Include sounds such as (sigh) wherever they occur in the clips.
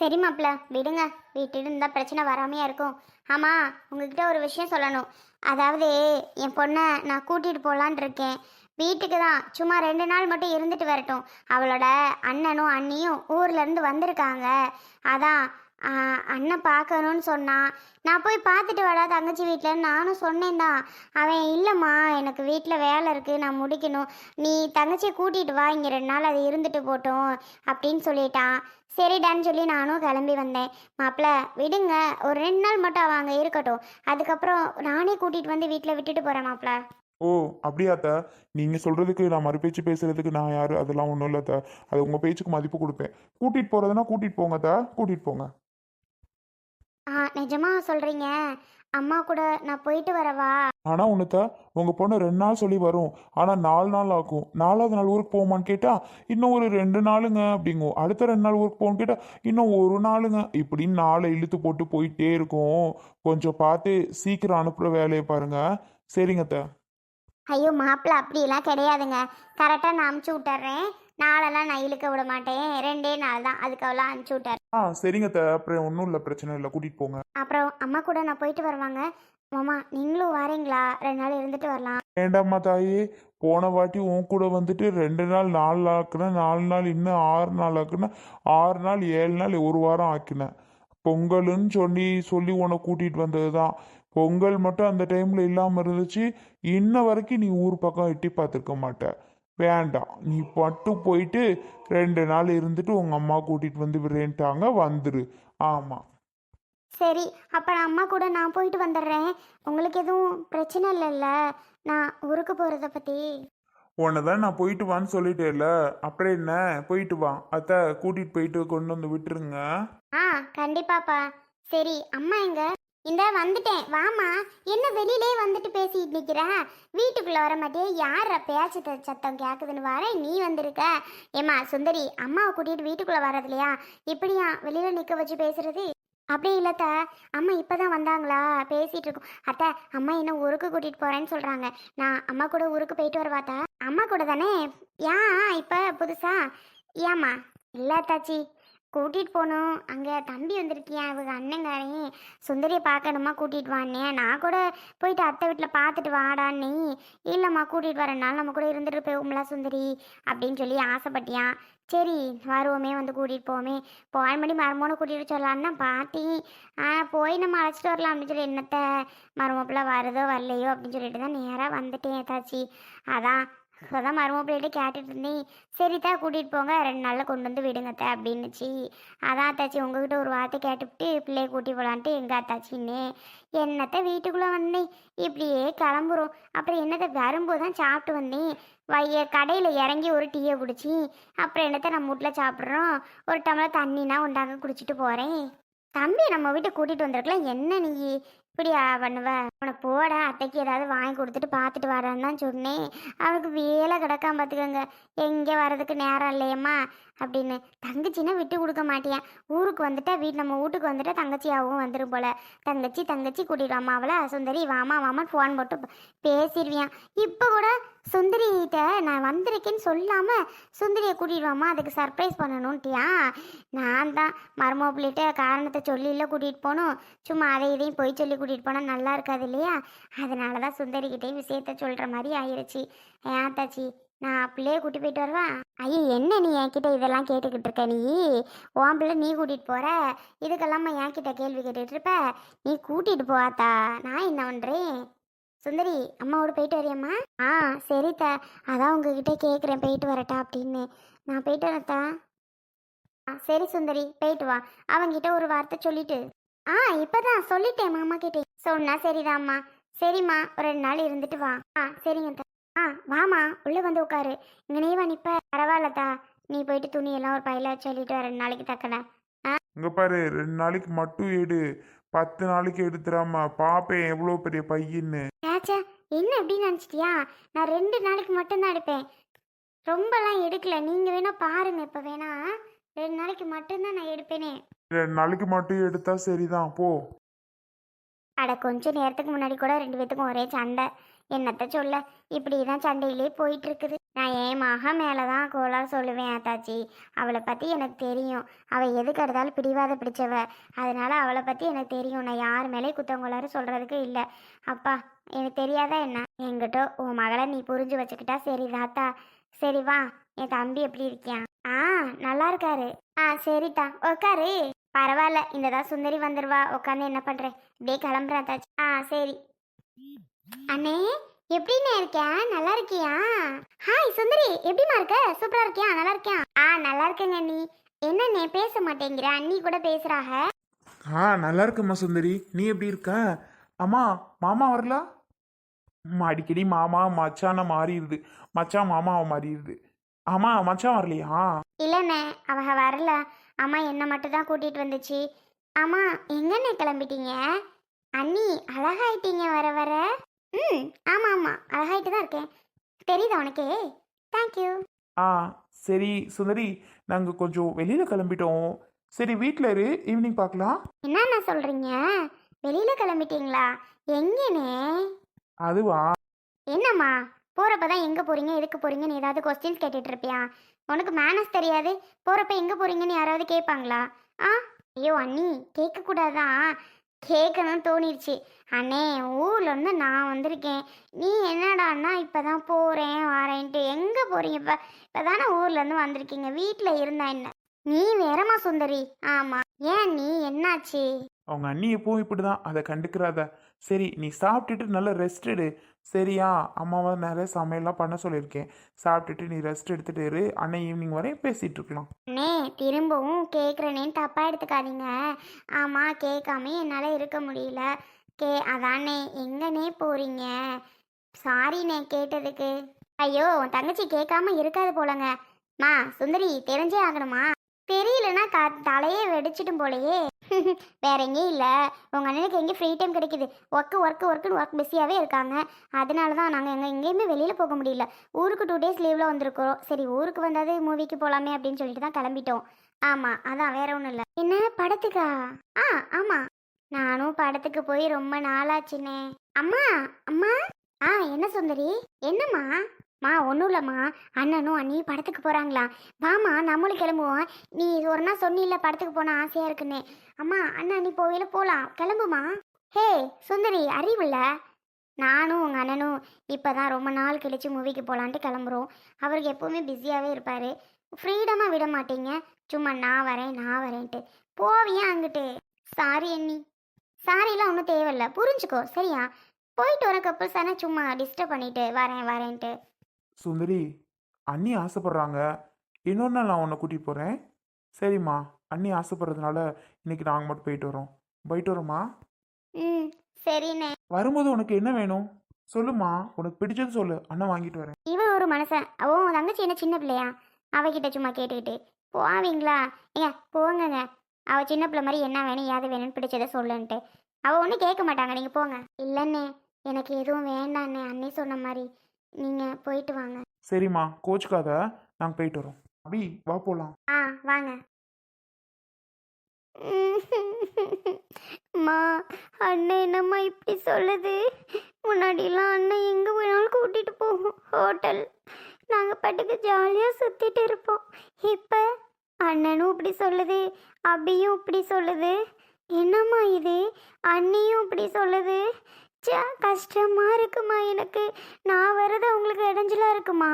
சரி மாப்பிள்ள விடுங்க. வீட்டில் இருந்தால் பிரச்சனை வராமையா இருக்கும். ஆமாம் உங்ககிட்ட ஒரு விஷயம் சொல்லணும். அதாவது என் பொண்ணை நான் கூட்டிகிட்டு போகலான் இருக்கேன். வீட்டுக்கு தான். சும்மா ரெண்டு நாள் மட்டும் இருந்துட்டு வரட்டும். அவளோட அண்ணனும் அண்ணியும் ஊர்லேருந்து வந்திருக்காங்க. அதான் அண்ணன் பார்க்கணும்னு சொன்னான் நான் போய் பார்த்துட்டு வாடா தங்கச்சி வீட்டில் நானும் சொன்னேன் தான் அவன் இல்லைம்மா எனக்கு வீட்டில் வேலை இருக்குது நான் முடிக்கணும். நீ தங்கச்சியை கூட்டிகிட்டு வா இங்கே ரெண்டு நாள் அது இருந்துட்டு போட்டோம் அப்படின்னு சொல்லிட்டான். சரிடான்னு சொல்லி நானும் கிளம்பி வந்தேன். மாப்பிள்ள விடுங்க ஒரு ரெண்டு நாள் மட்டும் அவன் அங்கே இருக்கட்டும். அதுக்கப்புறம் நானே கூட்டிகிட்டு வந்து வீட்டில் விட்டுட்டு போகிறேன் மாப்பிள்ள ஓ அப்படியாத்த நீங்கள் சொல்கிறதுக்கு நான் மறுபேச்சு பேசுகிறதுக்கு நான் யார்? அதெல்லாம் ஒன்றும் இல்லை அது உங்கள் பேச்சுக்கு மதிப்பு கொடுப்பேன். கூட்டிகிட்டு போகிறதுனா கூட்டிகிட்டு போங்க தா கூட்டிகிட்டு போங்க. ஆ நிஜமா சொல்கிறீங்க அம்மா கூட நான் போயிட்டு வரவா? ஆனா உன்னத்த உங்க பொண்ணு ரெண்டு நாள் சொல்லி வரும். ஆனா நாலு நாள் ஆகும். நாலாவது நாள் ஊருக்கு போகுமான்னு கேட்டா இன்னும் ஒரு ரெண்டு நாளுங்க அப்படிங்கும் அடுத்த ரெண்டு நாள் ஊருக்கு போகணும்னு கேட்டா இன்னும் ஒரு நாளுங்க இப்படின்னு நாளை இழுத்து போட்டு போயிட்டே இருக்கும். கொஞ்சம் பார்த்து சீக்கிரம் அனுப்புற வேலையை பாருங்க. சரிங்க அத்தை. ஐயோ மாப்பிள்ள அப்படிலாம் கிடையாதுங்க. கரெக்டாக நான் அமுச்சு விட்டுறேன். நாளெல்லாம் நான் இழுக்க விட மாட்டேன். ரெண்டே நாள் தான். அதுக்கெல்லாம் அனுப்பிச்சி விட்டார். ஆ சரிங்க அத்தை. அப்புறம் ஒன்றும் இல்லை. பிரச்சனை இல்லை. கூட்டிட்டு போங்க. அப்புறம் அம்மா கூட நான் போயிட்டு வருவாங்க. மாமா நீங்களும் வரீங்களா? ரெண்டு நாள் இருந்துட்டு வரலாம். வேண்டாம்மா தாயே? போன வாட்டி உன் கூட வந்துட்டு ரெண்டு நாள் நாலு நாள் ஆக்குனேன் நாலு நாள் இன்னும் ஆறு நாள் ஆக்குனேன் ஆறு நாள் ஏழு நாள் ஒரு வாரம் ஆக்கினேன் பொங்கல்னு சொல்லி சொல்லி உன்னை கூட்டிகிட்டு வந்தது தான் பொங்கல் மட்டும் அந்த டைமில் இல்லாமல் இருந்துச்சு. இன்ன வரைக்கும் நீ ஊர் பக்கம் எட்டி பார்த்துருக்க மாட்ட. வேண்டாம். நீ மட்டும் போயிட்டு ரெண்டு நாள் இருந்துட்டு உங்கள் அம்மா கூட்டிகிட்டு வந்து விரேன்ட்டாங்க வந்துரு. ஆமாம் சரி அப்போ நான் அம்மா கூட நான் போயிட்டு வந்துடுறேன். உங்களுக்கு எதுவும் பிரச்சனை இல்லைல்ல? நான் ஊருக்கு போகிறத பற்றி உன்னை தான் நான் போயிட்டு வான்னு சொல்லிட்டேல்ல அப்புறம் என்ன? போயிட்டு வா. அத்தை கூட்டிகிட்டு போயிட்டு கொண்டு வந்து விட்டுருங்க. ஆ கண்டிப்பாப்பா. சரி அம்மா எங்க? இந்த வந்துட்டேன். வாமா என்ன வெளியிலே வந்துட்டு பேசிட்டு நிக்கிற? வீட்டுக்குள்ள வர மாட்டே யார் பேச்சு சத்தம் கேக்குதுன்னு வர நீ வந்திருக்க. ஏமா சுந்தரி அம்மாவை கூட்டிட்டு வீட்டுக்குள்ள வர்றது இல்லையா? இப்படியா வெளியில நிக்க வச்சு பேசுறது? அப்படி இல்லத்த அம்மா இப்பதான் வந்தாங்களா? பேசிட்டு இருக்கோம். அத்தை அம்மா என்ன ஊருக்கு கூட்டிட்டு போறேன்னு சொல்றாங்க. நான் அம்மா கூட ஊருக்கு போயிட்டு வரவாத்தா அம்மா கூட தானே? ஏன் இப்ப புதுசா? ஏம்மா இல்ல தாச்சி கூட்டிகிட்டு போகணும் அங்கே தம்பி வந்திருக்கியா? இவங்க அண்ணங்காரையும் சுந்தரியை பார்க்கணுமா? கூட்டிகிட்டு வானே நான் கூட போயிட்டு அத்தை வீட்டில் பார்த்துட்டு வாடான்னு இல்லைம்மா கூட்டிகிட்டு வரனால நம்ம கூட இருந்துட்டு போகும்ல சுந்தரி அப்படின்னு சொல்லி ஆசைப்பட்டியான் சரி வருவோமே வந்து கூட்டிகிட்டு போவோமே. போய் மணி மருமோனை கூட்டிகிட்டு சொல்லலான்னு தான் பார்த்தேன். ஆ போய் நம்ம அழைச்சிட்டு வரலாம் அப்படின்னு சொல்லி என்னத்தை மருமப்பிள்ள வருதோ வரலையோ அப்படின்னு சொல்லிட்டு தான் நேராக வந்துட்டேன் ஏதாச்சி அதான் அதான் மருமப்பிள்ளைகிட்ட கேட்டுட்டு இருந்தேன் சரிதா கூட்டிகிட்டு போங்க. ரெண்டு நாளில் கொண்டு வந்து விடுங்கத்த அப்படின்னுச்சு. அதான் அத்தாச்சி உங்ககிட்ட ஒரு வார்த்தை கேட்டுவிட்டு பிள்ளைய கூட்டி போகலான்ட்டு எங்கள் அத்தாச்சின்னு என்னத்த வீட்டுக்குள்ளே வந்தேன்? இப்படியே கிளம்புறோம். அப்புறம் என்னத்தை வரும்போது தான் சாப்பிட்டு வந்தேன். வைய கடையில் இறங்கி ஒரு டீயை குடிச்சி அப்புறம் என்னத்தை நம்ம வீட்டில் சாப்பிட்றோம்? ஒரு டம்ளர் தண்ணினா உண்டாங்க குடிச்சிட்டு போகிறேன் தம்பி நம்ம வீட்டை கூட்டிகிட்டு வந்திருக்கலாம். என்ன நீ? இப்படியா பண்ணுவ? அவனை போட அத்தைக்கு ஏதாவது வாங்கி கொடுத்துட்டு பார்த்துட்டு வரேன்னு தான் சொன்னேன். அவனுக்கு வேலை கிடக்காம பார்த்துக்கோங்க. எங்கே வர்றதுக்கு நேரம் இல்லையம்மா. அப்படின்னு. தங்கச்சின்னா விட்டு கொடுக்க மாட்டேன் ஊருக்கு வந்துட்டா வீட்டு நம்ம வீட்டுக்கு வந்துட்டா தங்கச்சியாகவும் வந்துடும் போல. தங்கச்சி தங்கச்சி கூட்டிட்டு வாமா அவளை சுந்தரி வாமா வாமா ஃபோன் போட்டு பேசிடுவியான் இப்போ கூட சுந்தரிகிட்ட நான் வந்திருக்கேன்னு சொல்லாமல் சுந்தரியை கூட்டிட்டு அதுக்கு சர்ப்ரைஸ் பண்ணணும்ட்டியா? நான் தான் மருமக காரணத்தை சொல்லில கூட்டிகிட்டு போகணும். சும்மா அதை இதையும் போய் சொல்லி கூட்டிகிட்டு போனால் நல்லா இருக்காது இல்லையா? அதனால தான் சுந்தரிக்கிட்டே விஷயத்த சொல்கிற மாதிரி ஆயிடுச்சு ஏன் தாச்சி நான் பிள்ளைய கூட்டி போயிட்டு வருவா? ஐயோ என்ன நீ என்கிட்ட இதெல்லாம் கேட்டுக்கிட்டு இருக்க நீ? உன் பிள்ளை நீ கூட்டிகிட்டு போகிற இதுக்கெல்லாமா என்கிட்ட கேள்வி கேட்டுட்டு இருப்ப? நீ கூட்டிகிட்டு போவாத்தா நான் என்ன பண்ணுறேன் சுந்தரி அம்மாவோட போயிட்டு வரியாம்மா? ஆ சரித்தா அதான் உங்ககிட்ட கேட்குறேன் போயிட்டு வரட்டா அப்படின்னு. நான் போயிட்டு வரத்தா ஆ சரி சுந்தரி போயிட்டு வா. அவங்கிட்ட ஒரு வார்த்தை சொல்லிட்டு. ஆ இப்பதான் சொல்லிட்டேன் மாமா கிட்டே. சொன்னா சரிதாம்மா. சரிம்மா ஒரு ரெண்டு நாள் இருந்துட்டு வா. ஆ சரிங்க தா ஆ வாமா உள்ள வந்து உட்காரு. இங்க நீ வா நிப்ப பரவாயில்லத்தா நீ போயிட்டு துணி எல்லாம் ஒரு பையில சொல்லிட்டு வர ரெண்டு நாளைக்கு தக்கன. இங்க பாரு ரெண்டு நாளைக்கு மட்டும் எடு. பத்து நாளைக்கு எடுத்துடாம பாப்பேன் எவ்வளோ பெரிய பையன்னு. ஏச்சா என்ன எப்படி நினச்சிட்டியா? நான் ரெண்டு நாளைக்கு மட்டும்தான் எடுப்பேன். ரொம்பலாம் எடுக்கல. நீங்கள் வேணா பாருங்க இப்போ வேணா. ரெண்டு நாளைக்கு மட்டும்தான் நான் எடுப்பேனே. ரெண்டு நாளைக்கு மட்டும் எடுத்தா சரிதான். போ. அட கொஞ்ச நேரத்துக்கு முன்னாடி கூட ரெண்டு பேத்துக்கும் ஒரே சண்டை. என்னத்த சொல்ல? இப்படி தான் சண்டையிலே போயிட்டு இருக்குது நான் என் மக மேலே தான் கோலா சொல்லுவேன் அத்தாச்சி அவளை பற்றி எனக்கு தெரியும். அவள் எதுக்கு எடுத்தாலும் பிடிவாத பிடிச்சவ. அதனால் அவளை பற்றி எனக்கு தெரியும். நான் யார் மேலே குத்தவங்களாரு சொல்கிறதுக்கு இல்லை. அப்பா எனக்கு தெரியாதா என்ன? என்கிட்ட உன் மகளை நீ புரிஞ்சு வச்சுக்கிட்டா சரி தாத்தா சரி வா. என் தம்பி எப்படி இருக்கியான்? ஆ நல்லா இருக்காரு. ஆ சரிதா உக்காரு. பரவாயில்ல இந்த தான் சுந்தரி வந்துருவா. உட்காந்து என்ன பண்ணுறேன் இப்படியே கிளம்புறேன் தாச்சி. ஆ சரி. அண்ணே எப்படிண்ணே இருக்கேன் நல்லா இருக்கியா? ஹாய் சுந்தரி. எப்படிமா இருக்க? சூப்பரா இருக்கியா? நல்லா இருக்கியா? ஆ நல்லா இருக்கேங்க நீ என்னண்ணே பேச மாட்டேங்கிற? அண்ணி கூட பேசுறாக? ஆ நல்லா இருக்குமா சுந்தரி. நீ எப்படி இருக்க? அம்மா மாமா வரல? அடிக்கடி மாமா மச்சான மாறிடுது. மச்சான் மாமாவை மாறிடுது. ஆமா மச்சான் வரலையா? இல்லைண்ணே அவ வரல. அம்மா என்ன மட்டும் தான் கூட்டிட்டு வந்துச்சு. அம்மா எங்கண்ணே கிளம்பிட்டீங்க? அண்ணி அழகாயிட்டீங்க வர வர. ம் ஆமா ஆமா அழகாயிட்டு தான் இருக்கேன். தெரியுதா உனக்கே? தேங்க்யூ ஆ சரி சுந்தரி நாங்கள் கொஞ்சம் வெளியில் கிளம்பிட்டோம். சரி வீட்டில் இரு ஈவினிங் பார்க்கலாம் என்னண்ணா சொல்றீங்க? வெளியில கிளம்பிட்டீங்களா? எங்கண்ணே? அதுவா? என்னம்மா போறப்ப தான் எங்க போறீங்க எதுக்கு போறீங்கன்னு ஏதாவது கொஸ்டின்ஸ் கேட்டுட்டு இருப்பியா? உனக்கு மேனஸ் தெரியாது. போறப்ப எங்க போறீங்கன்னு யாராவது கேட்பாங்களா? ஆ? ஐயோ அண்ணி கேட்கக்கூடாதான் கேட்கணும்னு தோணிருச்சு. அண்ணே ஊர்லேருந்து நான் வந்திருக்கேன். நீ என்னடான்னா இப்பதான் போகிறேன் வரேன்ட்டு எங்கே போகிறீங்க இப்போ இப்போ தானே இருந்து வந்திருக்கீங்க. வீட்டில் இருந்தா என்ன? நீ வேறமா சுந்தரி. ஆமாம் ஏன் நீ என்னாச்சு? அவங்க அண்ணி எப்பவும் இப்படி தான் அதை கண்டுக்கிறாத. சரி நீ சாப்பிட்டுட்டு நல்லா ரெஸ்ட் எடு. சரியா அம்மாவை நிறைய சமையல்லாம் பண்ண சொல்லியிருக்கேன். சாப்பிட்டுட்டு நீ ரெஸ்ட் எடுத்துட்டு இரு. அண்ணன் ஈவினிங் வரையும் பேசிட்டு இருக்கலாம். அண்ணே திரும்பவும் கேட்குறேனேன்னு தப்பாக எடுத்துக்காதீங்க. ஆமாம் கேட்காம என்னால் இருக்க முடியல. கே அதானே எங்கனே போகிறீங்க சாரிண்ணே கேட்டதுக்கு. ஐயோ உன் தங்கச்சி கேட்காம இருக்காது போலங்க. மா சுந்தரி தெரிஞ்சே ஆகணுமா? தெரியலனா க தலையே வெடிச்சிட்டும் போலையே. (laughs) வேற எங்கேயும் இல்லை. உங்கள் அண்ணனுக்கு எங்கே ஃப்ரீ டைம் கிடைக்குது. ஒர்க்கு ஒர்க்கு ஒர்க்குன்னு ஒர்க் பிஸியாகவே இருக்காங்க. அதனால தான் நாங்கள் எங்கே எங்கேயுமே வெளியில் போக முடியல. ஊருக்கு டூ டேஸ் லீவில் வந்திருக்கிறோம். சரி ஊருக்கு வந்தாது மூவிக்கு போகலாமே அப்படின்னு சொல்லிட்டு தான் கிளம்பிட்டோம். ஆமாம் அதான் வேற ஒன்றும் இல்லை. என்ன படத்துக்கா? ஆ ஆமாம் நானும் படத்துக்கு போய் ரொம்ப நாளாச்சுனே. அம்மா அம்மா. ஆ என்ன சுந்தரி? என்னம்மா? மா ஒன்றும் இல்லைம்மா. அண்ணனும் அண்ணியும் படத்துக்கு போகிறாங்களா வாமா நம்மளும் கிளம்புவோம். நீ ஒரு நாள் சொன்னில்ல படத்துக்கு போனால் ஆசையாக இருக்குன்னு. அம்மா அண்ணா நீ போவையில போகலாம் கிளம்புமா? ஹே சுந்தரி அறிவில்ல நானும் உங்கள் அண்ணனும் இப்போ தான் ரொம்ப நாள் கழிச்சு மூவிக்கு போகலான்ட்டு கிளம்புறோம். அவருக்கு எப்போவுமே பிஸியாகவே இருப்பார். ஃப்ரீடமாக விட மாட்டீங்க. சும்மா நான் வரேன் நான் வரேன்ட்டு. போவியா அங்கிட்டு? சாரி அண்ணி. சாரிலாம் ஒன்றும் தேவையில்ல. புரிஞ்சுக்கோ சரியா? போயிட்டு வர கப்பல்ஸ் தானே சும்மா டிஸ்டர்ப் பண்ணிவிட்டு வரேன் வரேன்ட்டு. சுந்தரி அண்ணி ஆசைப்படுறாங்க. இன்னொரு நாள் நான் உன்னை கூட்டிகிட்டு போகிறேன் சரிம்மா அண்ணி ஆசைப்படுறதுனால இன்னைக்கு நாங்கள் மட்டும் போயிட்டு வரோம். போயிட்டு வரோம்மா? ம் சரிண்ணே. வரும்போது உனக்கு என்ன வேணும்? சொல்லுமா உனக்கு பிடிச்சது சொல்லு. அண்ணன் வாங்கிட்டு வரேன். இவன் ஒரு மனுஷன். அவ உன் தங்கச்சி என்ன சின்ன பிள்ளையா? அவகிட்ட சும்மா கேட்டுக்கிட்டு போவீங்களா ஏங்க போங்கங்க. அவ சின்ன பிள்ளை மாதிரி என்ன வேணும் ஏது வேணும்னு பிடிச்சதை சொல்லுன்ட்டு. அவ ஒன்றும் கேட்க மாட்டாங்க. நீங்கள் போங்க. இல்லைண்ணே எனக்கு எதுவும் வேண்டாண்ணே. அண்ணே சொன்ன மாதிரி. நீங்கள் போயிட்டு வாங்க. சரிம்மா கோச்சுக்காத. நாங்கள் போயிட்டு வரோம். அபி வா போகலாம் ஆ வாங்க. (laughs) அம்மா அண்ணன் என்னம்மா இப்படி சொல்லுது? முன்னாடிலாம் அண்ணன் எங்கே வேணாலும் கூட்டிகிட்டு போகும். ஹோட்டல். நாங்கள் பாட்டுக்கு ஜாலியாக சுற்றிட்டு இருப்போம். இப்போ அண்ணனும் இப்படி சொல்லுது அபியும் இப்படி சொல்லுது. என்னம்மா இது? அண்ணியும் இப்படி சொல்லுது? ச்சா கஷ்டமாக இருக்குமா எனக்கு? நான் வரது உங்களுக்கு இடைஞ்சலாக இருக்குமா?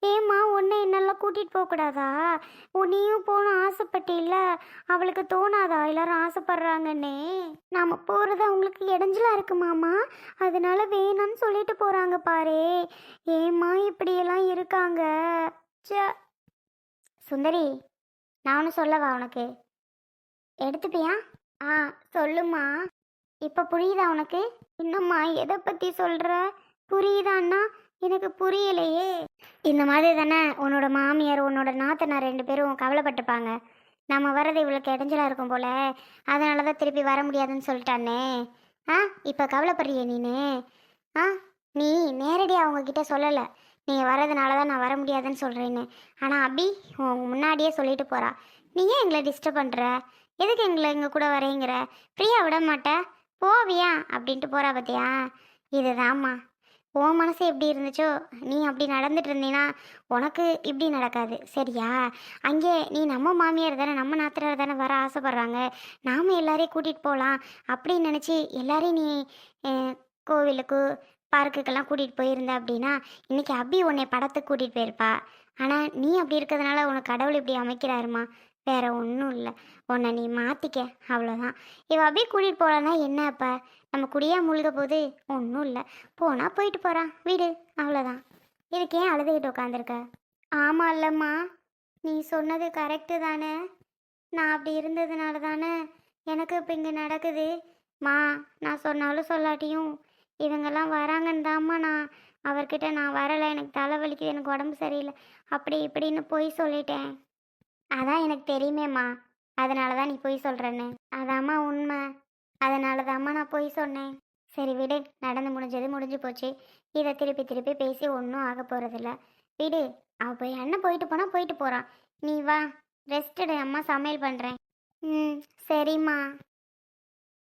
ஏம்மா உன்னை என்னெல்லாம் கூட்டிகிட்டு போகக்கூடாதா உன்னையும் போகணும் ஆசைப்பட்டில்ல? அவளுக்கு தோணாதா? எல்லாரும் ஆசைப்படுறாங்கன்னே. நாம் போகிறது அவங்களுக்கு இடைஞ்சலாக இருக்குமாம்மா? அதனால வேணாம்னு சொல்லிட்டு போகிறாங்க பாரு. ஏம்மா இப்படியெல்லாம் இருக்காங்க? ச்சா. சுந்தரி நானும் சொல்லவா உனக்கு? எடுத்துப்பியா? ஆ சொல்லுமா இப்போ புரியுதா உனக்கு? என்னம்மா எதை பற்றி சொல்கிற புரியுதான்னா எனக்கு புரியலையே. இந்த மாதிரி தானே உன்னோட மாமியார் உன்னோட நாத்தனார் ரெண்டு பேரும் கவலைப்பட்டுப்பாங்க. நம்ம வர்றது இவளுக்கு இடைஞ்சலா இருக்கும் போல. அதனால தான் திருப்பி வர முடியாதுன்னு சொல்லிட்டானே. ஆ இப்போ கவலைப்படுறியே நீனு? ஆ நீ நேரடியாக அவங்கக்கிட்ட சொல்லலை. நீங்கள் வர்றதுனால தான் நான் வர முடியாதுன்னு சொல்கிறேன்னு ஆனால் அபி உன் முன்னாடியே சொல்லிட்டு போகிறா நீ ஏன் எங்களை டிஸ்டர்ப் பண்ணுற எதுக்கு எங்களை எங்கள் கூட வரேங்கிற ஃப்ரீயாக விட மாட்ட. போவியா அப்படின்ட்டு போகிறா பார்த்தியா இதுதாம்மா. உன் மனசு எப்படி இருந்துச்சோ நீ அப்படி நடந்துட்டு இருந்தீன்னா உனக்கு இப்படி நடக்காது. சரியா? அங்கே நீ நம்ம மாமியார் தானே நம்ம நாத்திரார் தானே வர ஆசைப்பட்றாங்க. நாம எல்லாரையும் கூட்டிகிட்டு போகலாம் அப்படின்னு நினச்சி எல்லாரையும் நீ கோவிலுக்கு பார்க்குக்கெல்லாம் கூட்டிகிட்டு போயிருந்த அப்படின்னா இன்னைக்கு அபி உன்னை படத்துக்கு கூட்டிகிட்டு போயிருப்பா. ஆனால் நீ அப்படி இருக்கிறதுனால உனக்கு கடவுள் இப்படி அமைக்கிறாருமா? வேற ஒன்றும் இல்லை. உன்னை நீ மாற்றிக்க அவ்வளோதான் இவ அப்படியே கூட்டிகிட்டு போகலன்னா என்ன அப்போ? நம்ம குடியே முழுக போது ஒன்றும் இல்லை. போனால் போயிட்டு போகிறான் வீடு. அவ்வளோதான் இதுக்கு ஏன் அழுதுகிட்டு உட்காந்துருக்க ஆமாம் இல்லைம்மா. நீ சொன்னது கரெக்டு தானே. நான் அப்படி இருந்ததுனால தானே. எனக்கு இப்போ இங்கே நடக்குது. மா நான் சொன்னாலும் சொல்லாட்டியும். இவங்கெல்லாம் வராங்கன்னு தாம்மா நான். அவர்கிட்ட நான் வரலை. எனக்கு தலைவலிக்குது எனக்கு உடம்பு சரியில்லை. அப்படி இப்படின்னு போய் சொல்லிட்டேன். அதான் எனக்கு தெரியுமேம்மா. அதனால தான் நீ போய் சொல்கிறேன்னு அதாம்மா உண்மை. அதனால தாம்மா நான் போய் சொன்னேன். சரி விடு நடந்து முடிஞ்சது முடிஞ்சு போச்சு. இதை திருப்பி திருப்பி பேசி ஒன்றும் ஆக போகிறதில்ல விடு அவள் போய் அண்ணன் போயிட்டு போனால் போயிட்டு போகிறான் நீ வா ரெஸ்ட் எடு அம்மா சமையல் பண்ணுறேன் ம் சரிம்மா.